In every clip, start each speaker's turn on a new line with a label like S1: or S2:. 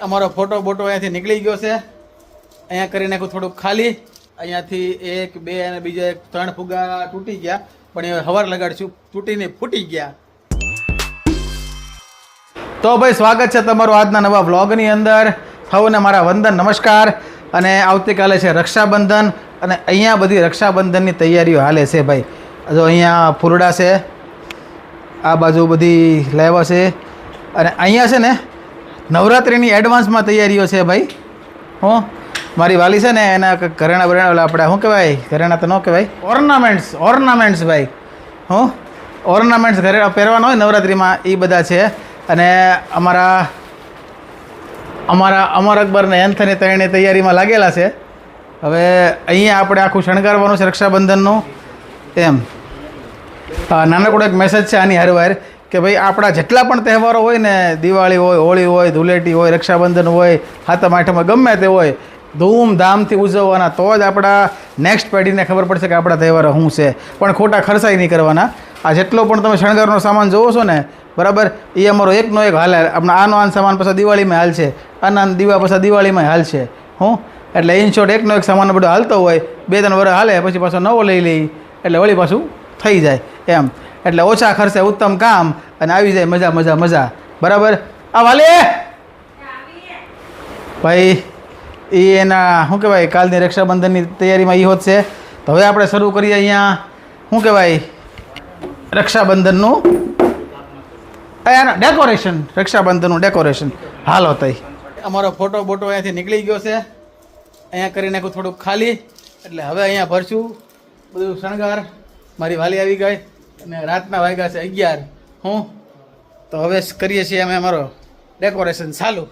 S1: અમારો ફોટો બોટો અહીંયાથી નીકળી ગયો છે. અહીંયા કરી નાખું થોડુંક ખાલી. અહીંયાથી એક, બે અને બીજા એક, ત્રણ ફુગા તૂટી ગયા. પણ એ હવાર લગાડશું તૂટીને ફૂટી ગયા. તો ભાઈ સ્વાગત છે તમારું આજના નવા વ્લોગની અંદર. સૌને મારા વંદન નમસ્કાર. અને આવતીકાલે છે રક્ષાબંધન અને અહીંયા બધી રક્ષાબંધનની તૈયારીઓ હાલે છે ભાઈ. જો અહીંયા ફૂરડા છે, આ બાજુ બધી લાવ્યા છે. અને અહીંયા છે ને નવરાત્રિની એડવાન્સમાં તૈયારીઓ છે ભાઈ. હું, મારી વાલી છે ને એના ઘરેણા બરેણા આપણે, શું કહેવાય? ઘરેણા તો ન કહેવાય. ઓર્નામેન્ટ્સ ઓર્નામેન્ટ્સ ભાઈ. હું ઓર્નામેન્ટ્સ ઘરે પહેરવાના હોય નવરાત્રિમાં એ બધા છે. અને અમારા અમારા અમર અકબર ને એન્થની ત્રણેય તૈયારીમાં લાગેલા છે. હવે અહીંયા આપણે આખું શણગારવાનું છે રક્ષાબંધનનું. એમ. નાનકડો એક મેસેજ છે આની હરવાર. કે ભાઈ આપણા જેટલા પણ તહેવારો હોય ને, દિવાળી હોય, હોળી હોય ધૂળેટી હોય, રક્ષાબંધન હોય હાથમ આઠમાં ગમે તે હોય, ધૂમધામથી ઉજવવાના, તો જ આપણા નેક્સ્ટ પેઢીને ખબર પડશે કે આપણા તહેવારો શું છે. પણ ખોટા ખર્ચાય નહીં કરવાના. આ જેટલો પણ તમે શણગારનો સામાન જોવો છો ને, બરાબર એ અમારો એકનો એક હાલે આપણે આનો આન સામાન પાછા દિવાળીમાં હાલ છે. આના દીવા પાછા દિવાળીમાં હાલ છે. હું? એટલે ઇન એકનો એક સામાન બધો હાલતો હોય, બે ત્રણ વર્ષ હાલે, પછી પાછો નવો લઈ લઈ, એટલે વળી પાછું થઈ જાય, એમ. એટલે ઓછા ખર્ચે ઉત્તમ કામ અને આવી જાય મજા મજા મજા. બરાબર? આ વાલે ભાઈ એ એના, શું કહેવાય, કાલની રક્ષાબંધનની તૈયારીમાં એ હોત છે. તો હવે આપણે શરૂ કરીએ અહીંયા. શું કહેવાય? રક્ષાબંધનનું. એના ડેકોરેશન રક્ષાબંધનનું ડેકોરેશન હાલો તઈ. અમારો ફોટો બોટો અહીંયાથી નીકળી ગયો છે. અહીંયા કરી નાખું થોડુંક ખાલી. એટલે હવે અહીંયા ભરશું. બધું શણગાર. મારી વાલી આવી ગઈ. અને રાતના વાગ્યા છે અગિયાર. હું? તો હવે કરીએ છીએ અમે અમારો ડેકોરેશન ચાલુ.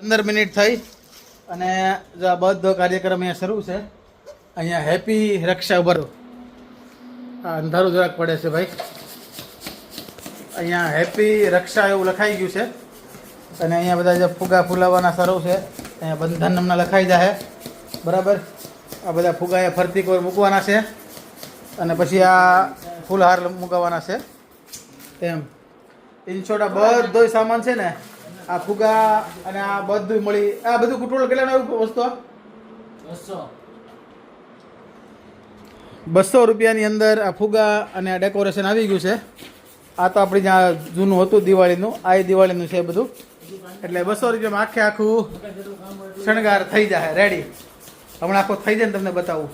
S1: પંદર મિનિટ થઈ. અને બધો કાર્યક્રમ અહીંયા શરૂ છે, અહીંયા હેપી રક્ષા ભરો આ અંધારું જરાક પડે છે ભાઈ. અહીંયા હેપી રક્ષા એવું લખાઈ ગયું છે. અને અહીંયા બધા જે ફુગા ફૂલાવાના શરૂ છે, અહીંયા બંધન નામના લખાઈ જાય બરાબર? આ બધા ફુગા ફરતી કોઈ મૂકવાના છે. અને પછી આ ફૂલહાર મૂકવાના છે. એમ. ઇન્શોર્ટ આ બધો સામાન છે ને આ ફુગા અને આ બધું મળી. આ બધું કુટુંબ કેટલાનું આવ્યું વસ્તુ આ? બસો. રૂપિયાની અંદર આ ફુગા અને આ ડેકોરેશન આવી ગયું છે. આ તો આપણી જ્યાં જૂનું હતું દિવાળીનું આ એ દિવાળીનું છે બધું. એટલે બસો રૂપિયામાં આખે આખું શણગાર થઈ જાય. રેડી હમણાં આખો થઈ જાય ને તમને બતાવું.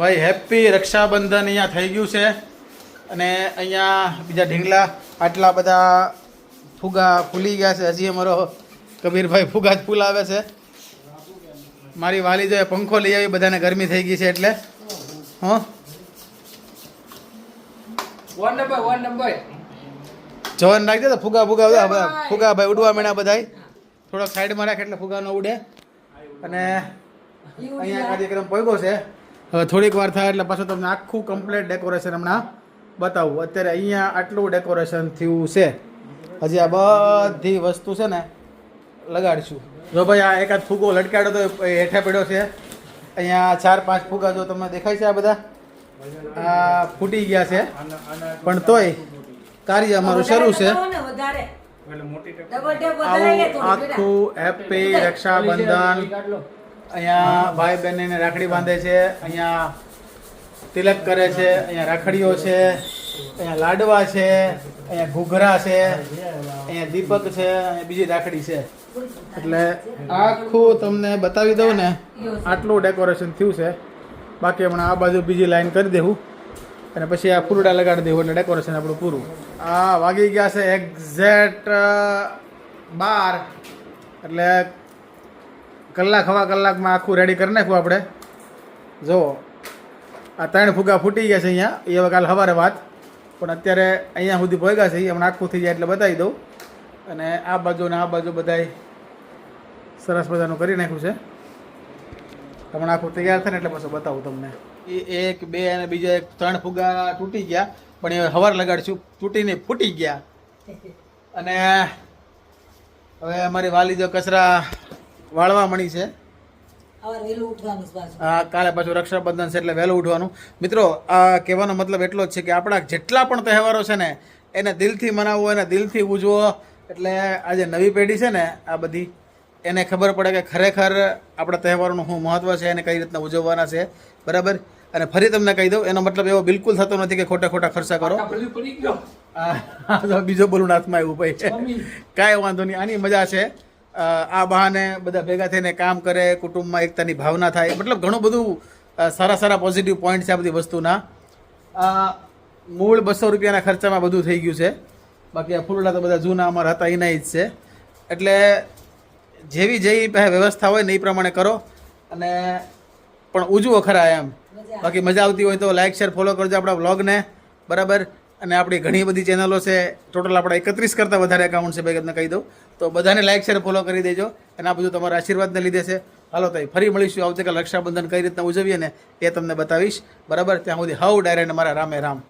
S1: ભાઈ હેપી રક્ષાબંધન અહીંયા થઈ ગયું છે. અને અહીંયા બીજા ઢીંગલા આટલા બધા ફુગા ફૂલી ગયા છે. હજી અમારો કબીરભાઈ ફુગા જ ફૂલાવે છે. મારી વાલી જોઈએ પંખો લઈ આવી બધાને ગરમી થઈ ગઈ છે એટલે. હં?
S2: વન નંબર વન નંબર
S1: જવાન રાખજે તો ફુગા ફુગા બધા ફુગા ભાઈ ઉડવા માંડ્યા બધાય. થોડોક સાઈડમાં રાખે એટલે ફુગા ન ઉડે. અને અહીંયા કાર્યક્રમ પહોંચ્યો છે. થોડીક વાર થાય એટલે પાછું તમને આખું કમ્પ્લીટ ડેકોરેશન હમણાં બતાવું. અત્યારે અહીંયા આટલું ડેકોરેશન થયું છે. હજી આ બધી વસ્તુ છે ને લગાડીશું. જો ભાઈ આ એકાદ ફૂગો લટકાડ્યો તો હેઠે પડ્યો છે. અહીંયા ચાર પાંચ ફૂગા જો તમને દેખાય છે આ બધા? આ ફૂટી ગયા છે. પણ તોય કાર્ય અમારું શરૂ છે. આખું હેપી રક્ષાબંધન અહીંયા ભાઈ બહેનને રાખડી બાંધે છે, અહીંયા તિલક કરે છે, અહીંયા રાખડીઓ છે, અહીંયા લાડવા છે, અહીંયા ઘૂઘરા છે, અહીંયા દીપક છે, અહીંયા બીજી રાખડી છે. એટલે આખું તમને બતાવી દઉં ને, આટલું ડેકોરેશન થયું છે. બાકી હમણાં આ બાજુ બીજી લાઈન કરી દેવું અને પછી આ ફૂલડા લગાડી દેવું એટલે ડેકોરેશન આપણું પૂરું. આ વાગી ગયા છે એક્ઝેક્ટ બાર. એટલે કલાક હવા કલાકમાં આખું રેડી કરી નાખ્યું આપણે. જુઓ આ ત્રણ ફુગા ફૂટી ગયા છે અહીંયા. એ હવે કાલ સવારે વાત. પણ અત્યારે અહીંયા સુધી ભોગ્યા છે. એ હમણાં આખું થઈ જાય એટલે બતાવી દઉં. અને આ બાજુ ને આ બાજુ બધાય સરસ મજાનું કરી નાખ્યું છે. હમણાં આખું તૈયાર થાય ને એટલે પછી બતાવું તમને. એ એક બે અને બીજા એક ત્રણ ફુગા તૂટી ગયા. પણ એ હવાર લગાડશું તૂટીને ફૂટી ગયા. અને હવે અમારી વાલી જો કચરા વાળવા મળી છે. આ કાલે પાછું રક્ષાબંધન છે એટલે વહેલું ઉઠવાનું. મિત્રો આ કહેવાનો મતલબ એટલો જ છે કે આપણા જેટલા પણ તહેવારો છે ને એને દિલથી મનાવવો એને દિલથી ઉજવો. એટલે આ જે નવી પેઢી છે ને આ બધી એને ખબર પડે કે ખરેખર આપણા તહેવારોનું શું મહત્ત્વ છે એને કઈ રીતના ઉજવવાના છે. બરાબર? અને ફરી તમને કહી દઉં એનો મતલબ એવો બિલકુલ થતો નથી કે ખોટા ખોટા ખર્ચા કરો. બીજો બોલું હાથમાં આવ્યું ભાઈ. કાંઈ વાંધો નહીં આની મજા છે. આ બહાને બધા ભેગા થઈને કામ કરે કુટુંબમાં એકતાની ભાવના થાય. મતલબ ઘણું બધું સારા સારા પોઝિટિવ પોઈન્ટ છે આ બધી વસ્તુના. આ મૂળ બસો રૂપિયાના ખર્ચામાં બધું થઈ ગયું છે. બાકી આ ફૂલડા તો બધા જૂના અમારા હતા એના જ છે. એટલે જેવી જેવી વ્યવસ્થા હોય ને એ પ્રમાણે કરો. અને પણ ઉજવો ખરા એમ. બાકી મજા આવતી હોય તો લાઇક શેર ફોલો કરજો આપણા બ્લોગને બરાબર? અને આપણી ઘણી બધી ચેનલો છે ટોટલ આપણા એકત્રીસ કરતાં વધારે એકાઉન્ટ છે ભાઈ તમને કહી દઉં. તો બધાને લાઇક શેર ફોલો કરી દેજો અને આ બધું તમારા આશીર્વાદને લીધે છે. હાલો તાઈ ફરી મળીશું આવતીકાલ રક્ષાબંધન કઈ રીતના ઉજવીએ ને એ તમને બતાવીશ. બરાબર? ત્યાં સુધી હવ ડાયરેક્ટ મારા રામે રામ.